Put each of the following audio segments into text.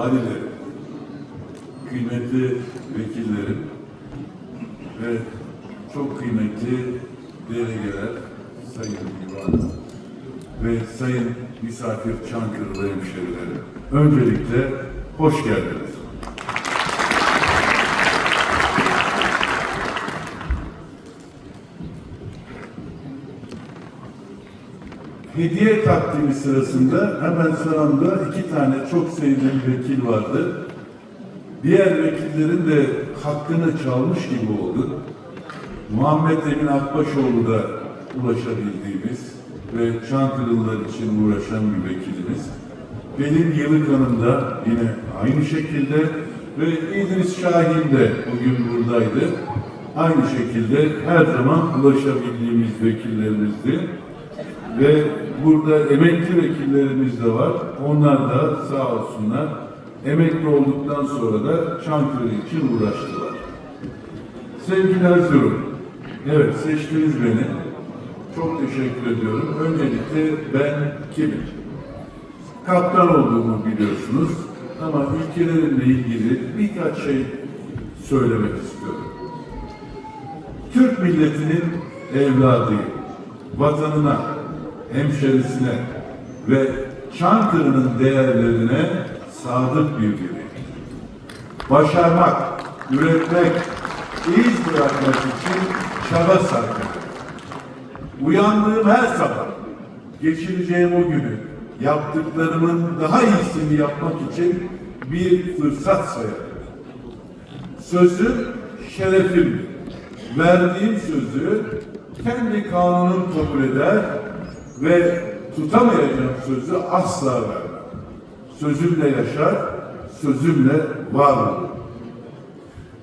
valilerim, kıymetli vekillerim ve çok kıymetli delegeler, sayın divan ve sayın misafir Çankırılı hemşerilerim. Öncelikle hoş geldiniz. Hediye takdimi sırasında hemen sıramda iki tane çok sevdiğim vekil vardı. Diğer vekillerin de hakkını çalmış gibi oldu. Muhammed Emin Akbaşoğlu da ulaşabildiğimiz ve Çankırılılar için uğraşan bir vekilimiz. Pelin Yılık Hanım da yine aynı şekilde ve İdris Şahin de bugün buradaydı. Aynı şekilde her zaman ulaşabildiğimiz vekillerimizdi. Ve burada emekli vekillerimiz de var. Onlar da sağ olsunlar emekli olduktan sonra da Çankırı için uğraştılar. Sevgili Erzurum, evet seçtiniz beni. Çok teşekkür ediyorum. Öncelikle ben kimim? Kaptan olduğumu biliyorsunuz. Ama ülkelerimle ilgili birkaç şey söylemek istiyorum. Türk milletinin evladıyım. Vatanına, hemşerisine ve Çankırı'nın değerlerine sadık bir bireyim. Başarmak, üretmek, iz bırakmak için çaba sarf Uyandığım her sabah, geçireceğim o günü, yaptıklarımın daha iyisini yapmak için bir fırsat sayarım. Sözüm şerefimdir. Verdiğim sözü kendi kanunum kabul eder ve tutamayacağım sözü asla vermem. Sözümle yaşar, sözümle var olur.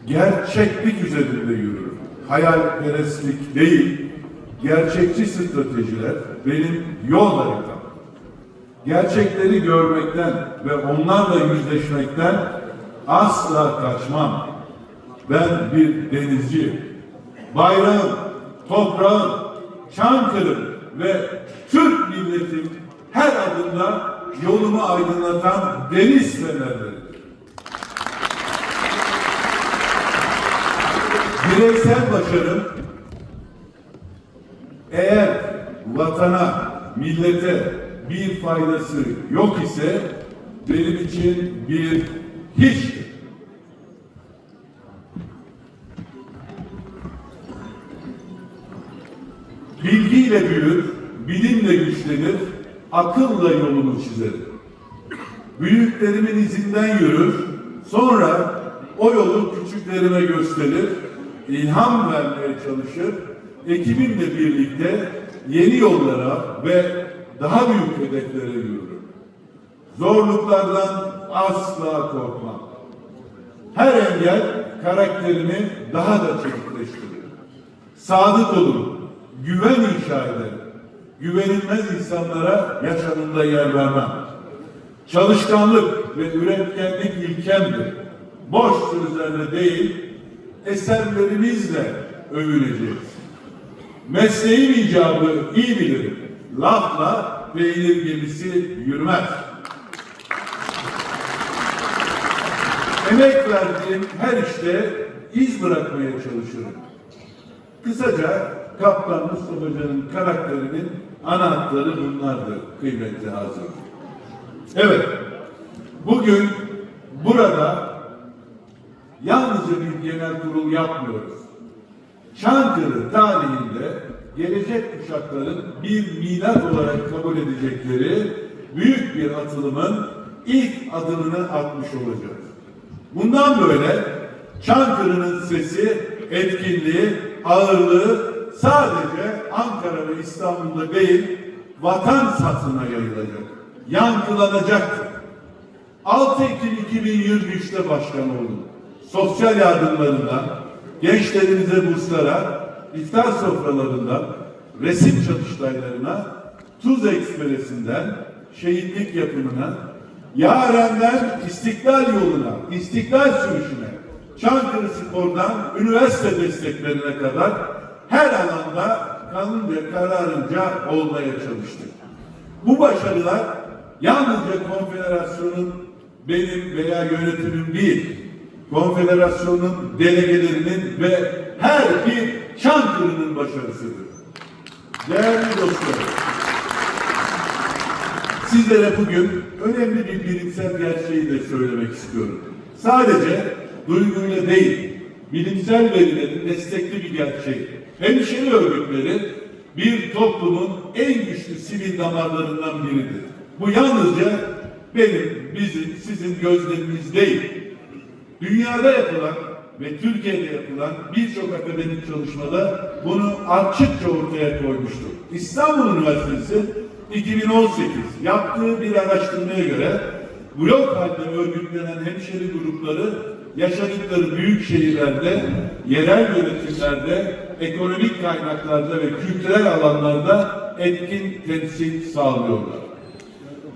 Gerçeklik üzerinde yürürüm. Hayalperestlik değil, gerçekçi stratejiler benim yol haritam. Gerçekleri görmekten ve onlarla yüzleşmekten asla kaçmam. Ben bir denizciyim. Bayrağım, toprağım, Çankırı ve Türk milletim her adımda yolumu aydınlatan deniz fenerleridir. Bireysel başarım eğer vatana, millete bir faydası yok ise benim için bir hiçtir. Bilgiyle büyür, bilimle güçlenir, akılla yolunu çizer. Büyüklerimin izinden yürür, sonra o yolu küçüklerime gösterir, ilham vermeye çalışır, ekibimle birlikte yeni yollara ve daha büyük hedeflere yürürüm. Zorluklardan asla korkmam. Her engel karakterimi daha da çevikleştirir. Sadık olun, güven inşa ederim. Güvenilmez insanlara yaşamında yer vermem. Çalışkanlık ve üretkenlik ilkemdir. Boş sözlerle değil, eserlerimizle övüneceğiz. Mesleğim icabı iyi bilirim. Lafla peynir gemisi yürümez. Emek verdiğim her işte iz bırakmaya çalışırım. Kısaca Kaptan Mustafa Hoca'nın karakterinin ana hatları bunlardır kıymetli hazır. Evet, bugün burada yalnızca bir genel kurul yapmıyoruz. Çankırı tarihinde gelecek kuşakların bir milat olarak kabul edecekleri büyük bir atılımın ilk adımını atmış olacağız. Bundan böyle Çankırı'nın sesi, etkinliği, ağırlığı sadece Ankara ve İstanbul'da değil, vatan satına yayılacak, yankılanacaktır. 6 Ekim 2023'te başkan oldum. Sosyal yardımlarından, gençlerimize burslara, iftar sofralarından, resim çalıştaylarına, Tuz Ekspresi'nden, şehitlik yapımına, Yaren'den İstiklal yoluna, İstiklal sürüşüne, Çankırı Spor'dan üniversite desteklerine kadar her alanda kanunca kararınca olmaya çalıştık. Bu başarılar yalnızca konfederasyonun benim veya yönetimin değil, konfederasyonun delegelerinin ve her bir Çankırı'nın başarısıdır. Değerli dostlarım, sizlere bugün önemli bir bilimsel gerçeği de söylemek istiyorum. Sadece duyguyla değil, bilimsel verilerin destekli bir gerçeği. Hemşire örgütleri bir toplumun en güçlü sivil damarlarından biridir. Bu yalnızca benim, bizim, sizin gözlemimiz değil. Dünyada yapılan ve Türkiye'de yapılan birçok akademik çalışmada bunu açıkça ortaya koymuştur. İstanbul Üniversitesi 2018 yaptığı bir araştırmaya göre blok halde örgütlenen hemşeri grupları yaşadıkları büyük şehirlerde, yerel yönetimlerde, ekonomik kaynaklarda ve kültürel alanlarda etkin temsil sağlıyorlar.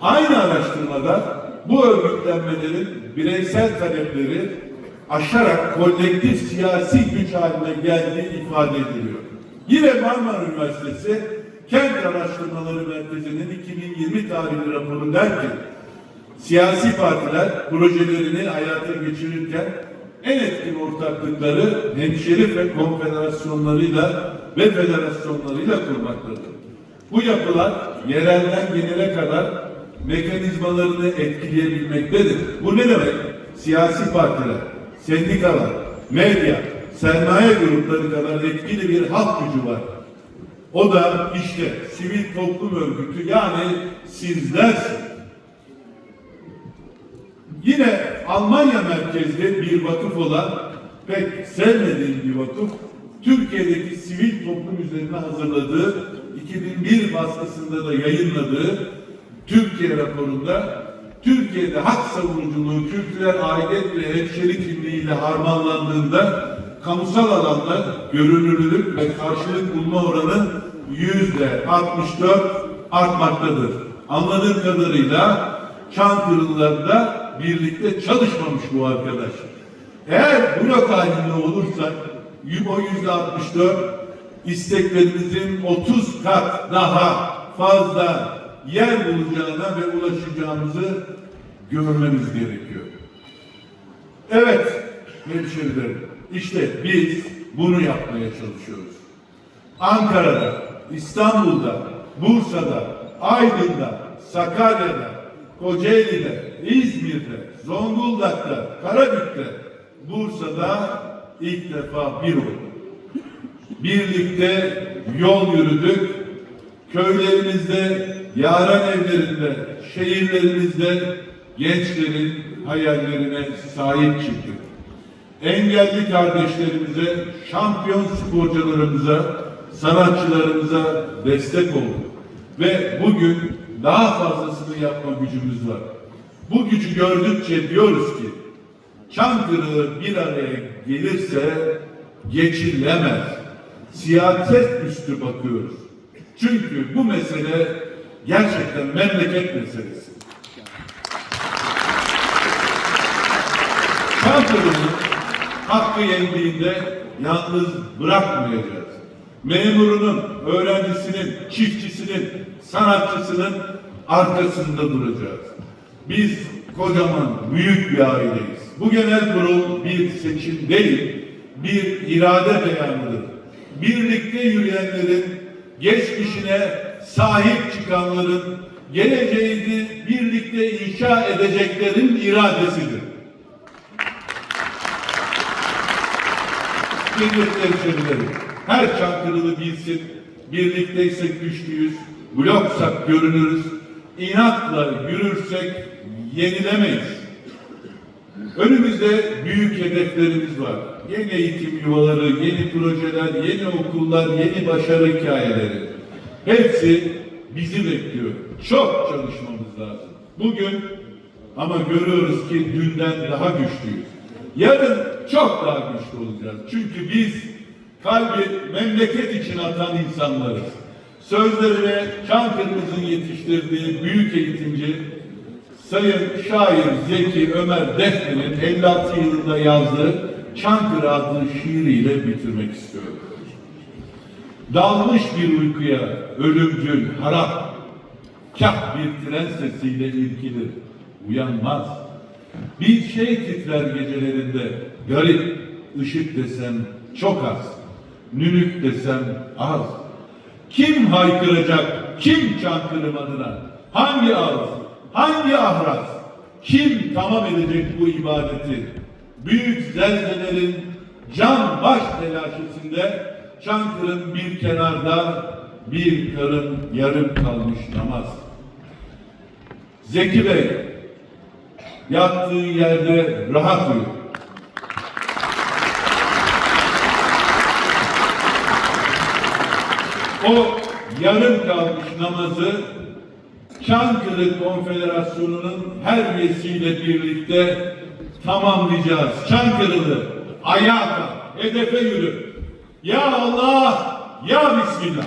Aynı araştırmada bu örgütlenmelerin bireysel talepleri aşarak kolektif siyasi güç haline geldiği ifade ediliyor. Yine Marmara Üniversitesi Kent Araştırmaları Merkezi'nin 2020 tarihli raporu der siyasi partiler projelerini hayata geçirirken en etkin ortaklıkları hemşeri ve konfederasyonlarıyla ve federasyonlarıyla kurmaktadır. Bu yapılar yerelden genele kadar mekanizmalarını etkileyebilmektedir. Bu ne demek? Siyasi partiler, sendikalar, medya, sermaye grupları kadar etkili bir halk gücü var. O da işte sivil toplum örgütü yani sizlersiniz. Yine Almanya merkezli bir vakıf olan pek sevmediğim bir vakıf Türkiye'deki sivil toplum üzerine hazırladığı 2001 baskısında da yayınladığı Türkiye raporunda Türkiye'de hak savunuculuğu, kültürel aidiyet ve hemşeri kimliğiyle harmanlandığında kamusal alanda görünürlülük ve karşılık bulma oranı yüzde 64 artmaktadır. Anladığım kadarıyla Çankırılılarda birlikte çalışmamış bu arkadaş. Eğer blok halinde olursak o yüzde 64 isteklerimizin 30 kat daha fazla yer bulacağına ve ulaşacağımızı görmemiz gerekiyor. Evet hemşerilerim işte biz bunu yapmaya çalışıyoruz. Ankara'da, İstanbul'da, Bursa'da, Aydın'da, Sakarya'da, Kocaeli'de, İzmir'de, Zonguldak'ta, Karabük'te, Bursa'da ilk defa bir oldu. Birlikte yol yürüdük. Köylerimizde, yaran evlerinde, şehirlerimizde gençlerin hayallerine sahip çıktık. Engelli kardeşlerimize, şampiyon sporcularımıza, sanatçılarımıza destek olduk. Ve bugün daha fazlasını yapma gücümüz var. Bu gücü gördükçe diyoruz ki Çankırı bir araya gelirse geçilemez. Siyaset üstü bakıyoruz. Çünkü bu mesele gerçekten memleket meselesi. Çankırı'nın hakkı yendiğinde yalnız bırakmayacağız. Memurunun, öğrencisinin, çiftçisinin, sanatçısının arkasında duracağız. Biz kocaman, büyük bir aileyiz. Bu genel kurul bir seçim değil, bir irade beyanıdır. Birlikte yürüyenlerin, geçmişine sahip çıkanların, geleceğini birlikte inşa edeceklerin iradesidir. Kıymetli hemşerilerim, her Çankırılı bilsin, birlikteysek güçlüyüz, bloksak görünürüz, inatla yürürsek yenilemeyiz. Önümüzde büyük hedeflerimiz var. Yeni eğitim yuvaları, yeni projeler, yeni okullar, yeni başarı hikayeleri. Hepsi bizi bekliyor. Çok çalışmamız lazım. Bugün ama görüyoruz ki dünden daha güçlüyüz. Yarın çok daha güçlü olacağız. Çünkü biz kalbi memleket için atan insanlarız. Sözlerine Çankırı'mızın yetiştirdiği büyük eğitimci Sayın şair Zeki Ömer Defne'nin 56 yılında yazdığı Çankırı adlı şiiriyle bitirmek istiyorum. Dalmış bir uykuya ölümcül harap, kah bir tren sesiyle irkilir, uyanmaz. Bir şey titrer gecelerinde. Garip. ışık desem çok az. Nünük desem az. Kim haykıracak, kim çankırım adına? Hangi ağız, hangi ahraz? Kim tamam edecek bu ibadeti? Büyük zelzelerin can baş telaşesinde Çankırı'nın bir kenarda bir karın yarım kalmış namaz. Zeki Bey, yattığın yerde rahat uyu. O yarım kalmış namazı Çankırı Konfederasyonu'nun her üyesiyle birlikte tamamlayacağız. Çankırılı ayağa hedefe yürü. Ya Allah, ya Bismillah.